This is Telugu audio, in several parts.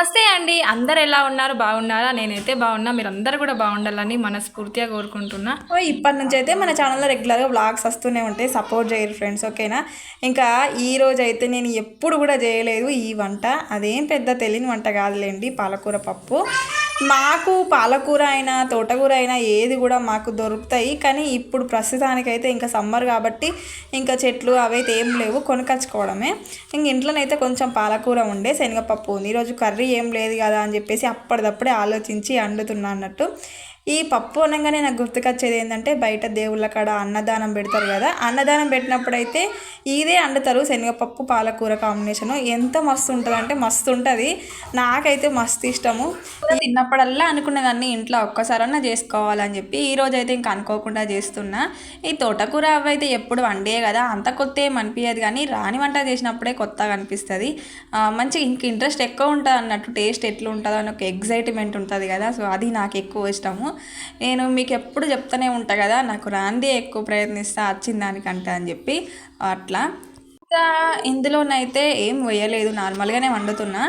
నమస్తే అండి. అందరు ఎలా ఉన్నారు? బాగున్నారా? నేనైతే బాగున్నా. మీరు అందరు కూడా బాగుండాలని మనస్ఫూర్తిగా కోరుకుంటున్నా. ఓ, ఇప్పటి నుంచి అయితే మన ఛానల్లో రెగ్యులర్గా వ్లాగ్స్ వస్తూనే ఉంటాయి. సపోర్ట్ చేయరు ఫ్రెండ్స్ ఓకేనా? ఇంకా ఈ రోజు అయితే నేను ఎప్పుడు కూడా చేయలేదు ఈ వంట. అదేం పెద్ద తెలియని వంట కాదులేండి. పాలకూర పప్పు. మాకు పాలకూర అయినా తోటకూర అయినా ఏది కూడా మాకు దొరుకుతాయి. కానీ ఇప్పుడు ప్రస్తుతానికైతే ఇంకా సమ్మర్ కాబట్టి ఇంకా చెట్లు అవైతే ఏం లేవు. కొనుకొచ్చుకోవడమే. ఇంక ఇంట్లోనైతే కొంచెం పాలకూర ఉండే శనగపప్పు ఉంది. ఈరోజు కర్రీ ఏం లేదు కదా అని చెప్పేసి అప్పటిదప్పుడే ఆలోచించి వండుతున్నా అన్నట్టు. ఈ పప్పు అనగానే నాకు గుర్తుకొచ్చేది ఏంటంటే బయట దేవుళ్ళ కాడ అన్నదానం పెడతారు కదా అన్నదానం పెట్టినప్పుడైతే ఇదే వండుతారు శనగపప్పు పాలకూర కాంబినేషను. ఎంత మస్తు ఉంటుంది అంటే మస్తు ఉంటుంది. నాకైతే మస్తు ఇష్టము. తిన్నప్పుడల్లా అనుకునేదాన్ని ఇంట్లో ఒక్కసారన్నా చేసుకోవాలని చెప్పి ఈ రోజు అయితే ఇంకా అనుకోకుండా చేస్తున్నా. ఈ తోటకూర అవైతే ఎప్పుడు వండే కదా అంత కొత్త ఏం అనిపించదు కానీ రాని వంట చేసినప్పుడే కొత్తగా అనిపిస్తుంది. మంచి ఇంక ఇంట్రెస్ట్ ఎక్కువ ఉంటుంది అన్నట్టు టేస్ట్ ఎట్లా ఉంటుందో అని ఒక ఎగ్జైట్మెంట్ ఉంటుంది కదా సో అది నాకు ఎక్కువ ఇష్టము. నేను మీకు ఎప్పుడు చెప్తూనే ఉంటా కదా నాకు రాందే ఎక్కువ ప్రయత్నిస్తా వచ్చిన దానికంటే అని చెప్పి అట్లా. ఇంకా ఇందులోనైతే ఏం వేయలేదు. నార్మల్గానే వండుతున్నా.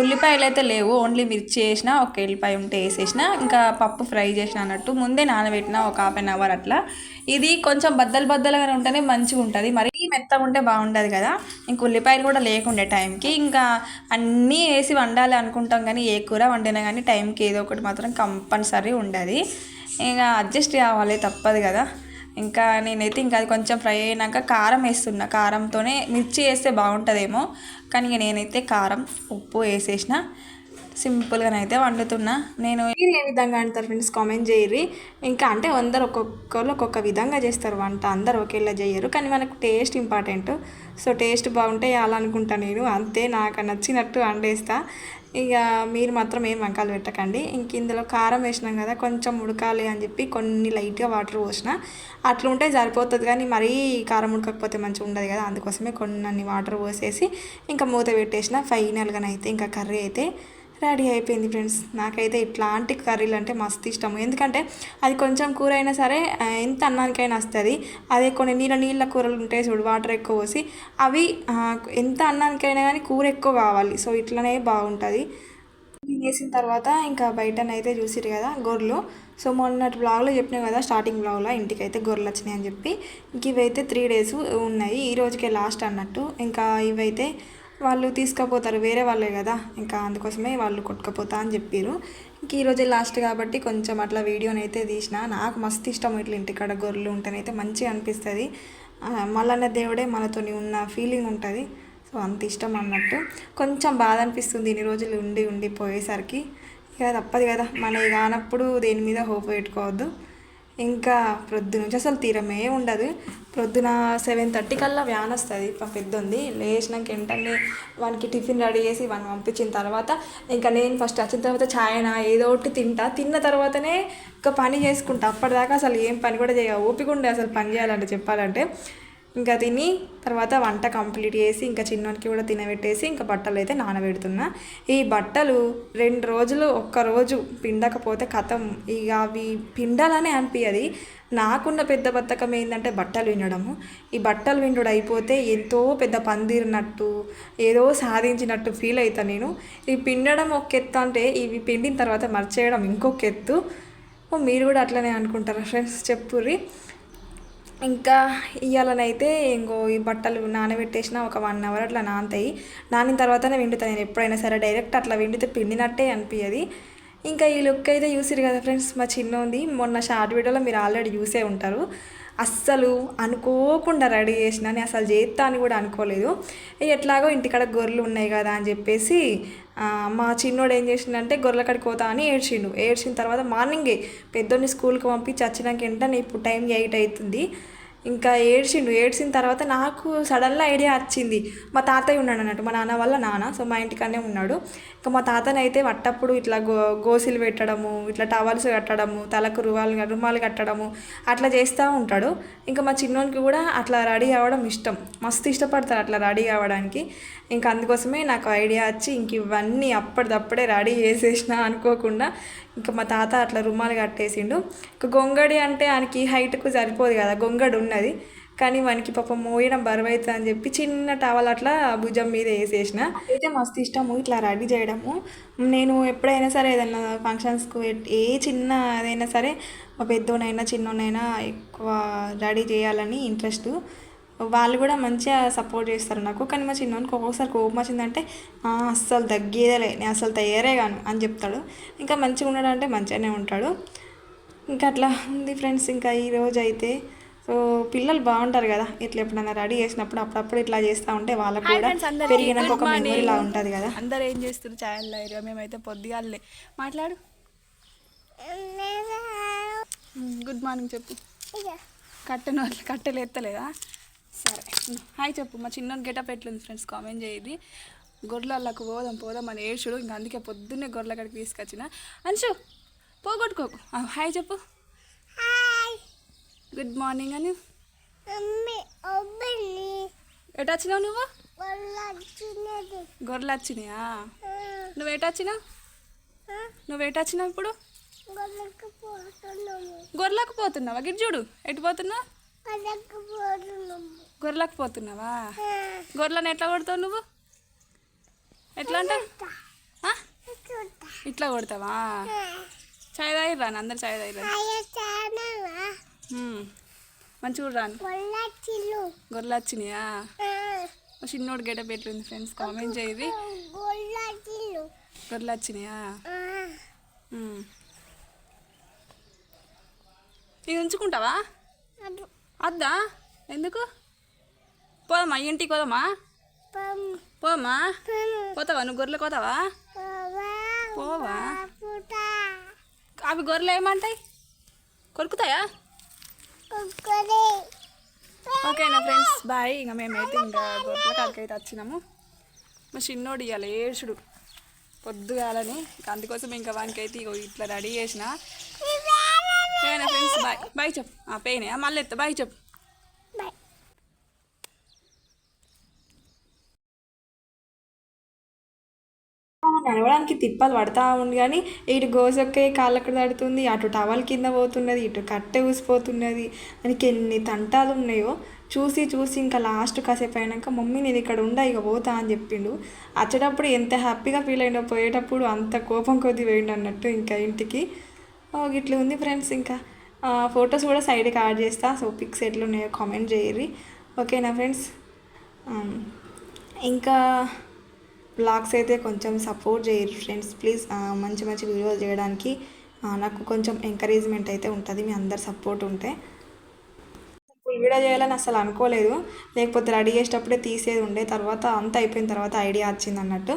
ఉల్లిపాయలు అయితే లేవు. ఓన్లీ మిర్చి వేసిన ఒక ఎల్లిపాయ ఉంటే వేసేసిన ఇంకా పప్పు ఫ్రై చేసిన అన్నట్టు ముందే నానబెట్టిన ఒక హాఫ్ అన్ అవర్ అట్లా. ఇది కొంచెం బద్దలు బద్దలుగానే ఉంటేనే మంచిగా ఉంటుంది. మరీ మెత్తగా ఉంటే బాగుండదు కదా. ఇంక ఉల్లిపాయలు కూడా లేకుండే టైంకి ఇంకా అన్నీ వేసి వండాలి అనుకుంటాం కానీ ఏ కూర వండినా కానీ టైంకి ఏదో ఒకటి మాత్రం కంపల్సరీ ఉండదు. ఇంకా అడ్జస్ట్ కావాలి తప్పదు కదా. ఇంకా నేనైతే ఇంకా అది కొంచెం ఫ్రై అయినాక కారం వేస్తున్నా. కారంతోనే మిర్చి వేస్తే బాగుంటుందేమో. కానీ ఇక నేనైతే కారం ఉప్పు వేసేసిన. సింపుల్గానైతే వండుతున్నా. నేను మీరు ఏ విధంగా అంటారు ఫ్రెండ్స్? కామెంట్ చేయరు ఇంకా అంటే అందరు ఒక్కొక్కరు ఒక్కొక్క విధంగా చేస్తారు వంట. అందరు ఒకేలా చేయరు. కానీ మనకు టేస్ట్ ఇంపార్టెంట్. సో టేస్ట్ బాగుంటే వేయాలనుకుంటా నేను. అంతే నాకు నచ్చినట్టు వండేస్తా. ఇక మీరు మాత్రం ఏం వంకాలు పెట్టకండి. ఇంక ఇందులో కారం వేసినాం కదా కొంచెం ఉడకాలి అని చెప్పి కొన్ని లైట్గా వాటర్ పోసిన. అట్లా ఉంటే సరిపోతుంది. కానీ మరీ కారం ఉడకకపోతే మంచిగా ఉండదు కదా. అందుకోసమే కొన్ని వాటర్ పోసేసి ఇంకా మూత పెట్టేసిన. ఫైనల్గానైతే ఇంకా కర్రీ అయితే రెడీ అయిపోయింది ఫ్రెండ్స్. నాకైతే ఇట్లాంటి కర్రీలు అంటే మస్తు ఇష్టము. ఎందుకంటే అది కొంచెం కూర అయినా సరే ఎంత అన్నానికైనా వస్తుంది. అదే కొన్ని నీళ్ళ నీళ్ళ కూరలు ఉంటాయి చూడు వాటర్ ఎక్కువ పోసి అవి ఎంత అన్నానికైనా కానీ కూర ఎక్కువ కావాలి. సో ఇట్లనే బాగుంటుంది. తినేసిన తర్వాత ఇంకా బయటనైతే చూసిరు కదా గొర్రెలు. సో మొన్నటి బ్లాగ్లో చెప్పినాం కదా స్టార్టింగ్ బ్లాగ్లో ఇంటికి అయితే గొర్రెలు వచ్చినాయి అని చెప్పి. ఇంక ఇవైతే త్రీ డేస్ ఉన్నాయి. ఈ రోజుకే లాస్ట్ అన్నట్టు. ఇంకా ఇవైతే వాళ్ళు తీసుకుపోతారు వేరే వాళ్ళే కదా. ఇంకా అందుకోసమే వాళ్ళు కొట్టుకుపోతా అని చెప్పారు ఇంక ఈరోజే లాస్ట్ కాబట్టి కొంచెం అట్లా వీడియోని అయితే తీసిన. నాకు మస్తు ఇష్టం ఇట్లా ఇంటికాడ గొర్రెలు ఉంటేనైతే మంచిగా అనిపిస్తుంది. మళ్ళన్న దేవుడే మనతోని ఉన్న ఫీలింగ్ ఉంటుంది. సో అంత ఇష్టం అన్నట్టు. కొంచెం బాధ అనిపిస్తుంది ఇన్ని రోజులు ఉండి ఉండి పోయేసరికి ఇక తప్పదు కదా. మన కానప్పుడు దేని మీద హోప్ పెట్టుకోవద్దు. ఇంకా ప్రొద్దు నుంచి అసలు తీరమే ఉండదు. ప్రొద్దున సెవెన్ థర్టీ కల్లా వ్యాన్ వస్తుంది. మా పెద్దొంది. లేచినాక వెంటనే వానికి టిఫిన్ రెడీ చేసి వాడిని పంపించిన తర్వాత ఇంకా నేను ఫస్ట్ వచ్చిన తర్వాత ఛాయనా ఏదో ఒకటి తింటా. తిన్న తర్వాతనే ఇంకా పని చేసుకుంటా. అప్పటిదాకా అసలు ఏం పని కూడా చేయ ఓపిక ఉండే అసలు పని చేయాలంటే చెప్పాలంటే. ఇంకా తిని తర్వాత వంట కంప్లీట్ చేసి ఇంకా చిన్నోనికి కూడా తినబెట్టేసి ఇంకా బట్టలు అయితే నానబెడుతున్నా. ఈ బట్టలు రెండు రోజులు ఒక్క రోజు పిండకపోతే కథం. ఇక అవి పిండాలనే అనిపించదు నాకున్న పెద్ద బతకం ఏంటంటే బట్టలు వినడము. ఈ బట్టలు విండుడు అయిపోతే ఎంతో పెద్ద పందిరినట్టు ఏదో సాధించినట్టు ఫీల్ అవుతాను నేను. ఈ పిండడం ఒక ఎత్తు అంటే ఇవి పిండిన తర్వాత మర్చేయడం ఇంకొక ఎత్తు. ఓ మీరు కూడా అట్లనే అనుకుంటారా ఫ్రెండ్స్? చెప్పుర్రి. ఇంకా ఇవాళనైతే ఇంకో ఈ బట్టలు నానబెట్టేసిన ఒక వన్ అవర్ అట్లా నానతాయి. నానిన తర్వాతనే విండుతాను నేను ఎప్పుడైనా సరే డైరెక్ట్ అట్లా విండితే పిండినట్టే అనిపించదు ఇంకా ఈ లుక్ అయితే చూసిరు కదా ఫ్రెండ్స్ మా చిన్న ఉంది మొన్న షార్ట్ వీడియోలో మీరు ఆల్రెడీ చూసే ఉంటారు. అస్సలు అనుకోకుండా రెడీ చేసిన నేను అసలు చేస్తా అని కూడా అనుకోలేదు. ఎట్లాగో ఇంటికాడ గొర్రెలు ఉన్నాయి కదా అని చెప్పేసి మా చిన్నోడు ఏం చేసిండంటే గొర్రెల కాడికి పోతా అని ఏడ్చిండు. ఏడ్చిన తర్వాత మార్నింగే పెద్దోడిని స్కూల్కి పంపించి వచ్చినాక వెంటనే ఇప్పుడు టైం ఎయిట్ అవుతుంది. ఇంకా ఏడ్చిండు. ఏడ్చిన తర్వాత నాకు సడన్గా ఐడియా వచ్చింది. మా తాతయ్య ఉన్నాడు అన్నట్టు. మా నాన్న వాళ్ళ నాన్న. సో మా ఇంటికనే ఉన్నాడు. ఇంకా మా తాతని అయితే వట్టప్పుడు ఇట్లా గో గోసిలు పెట్టడము ఇట్లా టవల్స్ కట్టడము తలకు రువాలు రుమాలు కట్టడము అట్లా చేస్తూ ఉంటాడు. ఇంకా మా చిన్నోనికి కూడా అట్లా రెడీ అవ్వడం ఇష్టం. మస్తు ఇష్టపడతారు అట్లా రెడీ అవ్వడానికి. ఇంకా అందుకోసమే నాకు ఐడియా వచ్చి ఇంక ఇవన్నీ అప్పటిదప్పుడే రెడీ చేసేసిన అనుకోకుండా ఇంకా మా తాత అట్లా రుమాలు కట్టేసిండు. ఇంకా గొంగడి అంటే ఆయనకి హైట్కు సరిపోదు కదా గొంగడి ఉన్నది. కానీ వానికి పాపం మోయడం బరువు అవుతుంది అని చెప్పి చిన్న టవల్ అట్లా భుజం మీద వేసేసిన. అయితే మస్తు ఇష్టము ఇట్లా రెడీ చేయడము. నేను ఎప్పుడైనా సరే ఏదైనా ఫంక్షన్స్కు ఏ చిన్న ఏదైనా సరే మా పెద్దోనైనా చిన్నోనైనా ఎక్కువ రెడీ చేయాలని ఇంట్రెస్ట్. వాళ్ళు కూడా మంచిగా సపోర్ట్ చేస్తారు నాకు. కానీ మా చిన్నోనికి ఒక్కొక్కసారి కోపం వచ్చిందంటే "ఆ, అస్సలు తగ్గేదేలే నేను అసలు తయారే కాను అని చెప్తాడు. ఇంకా మంచిగా ఉన్నాడు అంటే మంచిగానే ఉంటాడు. ఇంకా అట్లా ఉంది ఫ్రెండ్స్. ఇంకా ఈ రోజు అయితే సో పిల్లలు బాగుంటారు కదా. ఇట్లా ఎప్పుడైనా రెడీ చేసినప్పుడు అప్పుడప్పుడు ఇట్లా చేస్తూ ఉంటే వాళ్ళకు కూడా పెరిగినాక ఒక మెమొరీ లా ఉంటుంది కదా. అందరు ఏం చేస్తారు ఛాయల్ లైరు మేమైతే పొద్దుగాలే మాట్లాడు. గుడ్ మార్నింగ్ చెప్పు. కట్టెను వాళ్ళు కట్టెలు ఎత్తలేదా? సరే. హాయ్ చెప్పు మా చిన్న గెటప్ ఎట్లుంది ఫ్రెండ్స్? కామెంట్ చేయది గొర్రెలకు పోదాం పోదాం అని ఏడ్చుడు. ఇంకా అందుకే పొద్దున్నే గొర్రెల కాడికి తీసుకొచ్చిన. అంశు పోగొట్టుకోకు హాయ్ చెప్పు. గుడ్ మార్నింగ్ అని ఎటు వచ్చినావు నువ్వు? గొర్రెలు వచ్చినాయా? నువ్వు ఎటు వచ్చినావు? నువ్వు ఎటు వచ్చినావు ఇప్పుడు? గొర్రెలకు పోతున్నావా? గిట్ చూడు. ఎటు పోతున్నావు? గొర్రెలకు పోతున్నావా గొర్రెలను ఎట్లా కొడతావు నువ్వు? ఎట్లా అంటావు ఇట్లా కొడతావా? చాయ్ తాగిర్రా అందరు చాయ్ తాగిరా మంచిగా రాను గొర్రెలు వచ్చినాయా చిన్నోడు గెటప్ ఎట్లుంది ఫ్రెండ్స్ కామెంట్ చేయది. గొర్రెలు వచ్చినాయా ఇది ఉంచుకుంటావా? అద్దా? ఎందుకు? పోదామా? ఇంటికి పోదామా? పోమా పోతావా? నువ్వు గొర్రెలు పోతావా? పోవా అవి గొర్రెలు ఏమంటాయి? కొరుకుతాయా? ఓకేనా ఫ్రెండ్స్ బాయ్. ఇంకా మేమైతే ఇంకా గొర్రెల కాడికి అయితే వచ్చినాము. మా చిన్నోడు ఇవాళ ఏడుచుడు. పొద్దుగాలని అందుకోసం ఇంకా వానికి అయితే ఇగో ఇట్లా రెడీ చేసిన. ఓకేనా ఫ్రెండ్స్ బాయ్. బాయ్ చెప్పు. ఆ పెయిన్. మళ్ళీ ఎత్తా. బాయ్ చెప్పు. నడవడానికి తిప్పలు పడతా ఉండి కానీ ఇటు గోసొక్కే అక్కడ తడుతుంది అటు టవల్ కింద పోతున్నది ఇటు కట్టె ఊసిపోతున్నది దానికి ఎన్ని తంటాలు ఉన్నాయో చూసి చూసి ఇంకా లాస్ట్ కాసేపు అయినాక మమ్మీ నేను ఇక్కడ ఉండా ఇక పోతా అని చెప్పిండు. వచ్చేటప్పుడు ఎంత హ్యాపీగా ఫీల్ అయినా పోయేటప్పుడు అంత కోపం కొద్ది వేయండి అన్నట్టు ఇంకా ఇంటికి. ఇట్లా ఉంది ఫ్రెండ్స్ ఇంకా. ఫొటోస్ కూడా సైడ్కి యాడ్ చేస్తా సో పిక్స్ ఎట్లున్నాయో కామెంట్ చేయరి ఓకేనా ఫ్రెండ్స్? ఇంకా బ్లాగ్స్ అయితే కొంచెం సపోర్ట్ చేయరు ఫ్రెండ్స్. ప్లీజ్ మంచి మంచి వీడియోలు చేయడానికి నాకు కొంచెం ఎంకరేజ్మెంట్ అయితే ఉంటుంది. మీ అందరు సపోర్ట్ ఉంటే. ఫుల్ వీడియో చేయాలని అసలు అనుకోలేదు. లేకపోతే రెడీ చేసేటప్పుడే తీసేది ఉండే. తర్వాత అంత అయిపోయిన తర్వాత ఐడియా వచ్చింది అన్నట్టు.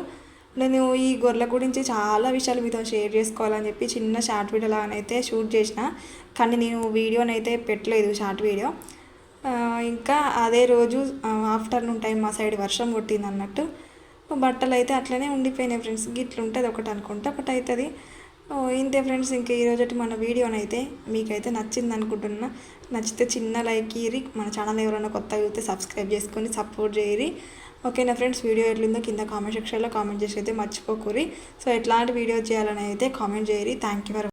నేను ఈ గొర్రెల గురించి చాలా విషయాలు మీతో షేర్ చేసుకోవాలని చెప్పి చిన్న షార్ట్ వీడియో అయితే షూట్ చేసిన. కానీ నేను వీడియోనైతే పెట్టలేదు షార్ట్ వీడియో ఇంకా అదే రోజు ఆఫ్టర్నూన్ టైం మా సైడ్ వర్షం కొట్టింది అన్నట్టు. బట్టలు అయితే అట్లనే ఉండిపోయినాయి ఫ్రెండ్స్. గిట్ల ఉంటుంది ఒకటి అనుకుంటే. ఒకటి అవుతుంది ఇంతే ఫ్రెండ్స్. ఇంకా ఈరోజు మన వీడియోనైతే మీకైతే నచ్చింది అనుకుంటున్నా నచ్చితే చిన్న లైక్ ఇయ్యి మన ఛానల్ ఎవరైనా కొత్తగా చూస్తే సబ్స్క్రైబ్ చేసుకొని సపోర్ట్ చేయరి ఓకేనా ఫ్రెండ్స్? వీడియో ఎట్లుందో కింద కామెంట్ సెక్షన్లో కామెంట్ చేసి అయితే మర్చిపోకూరి. సో ఎట్లాంటి వీడియో చేయాలని అయితే కామెంట్ చేయరి థ్యాంక్ యూ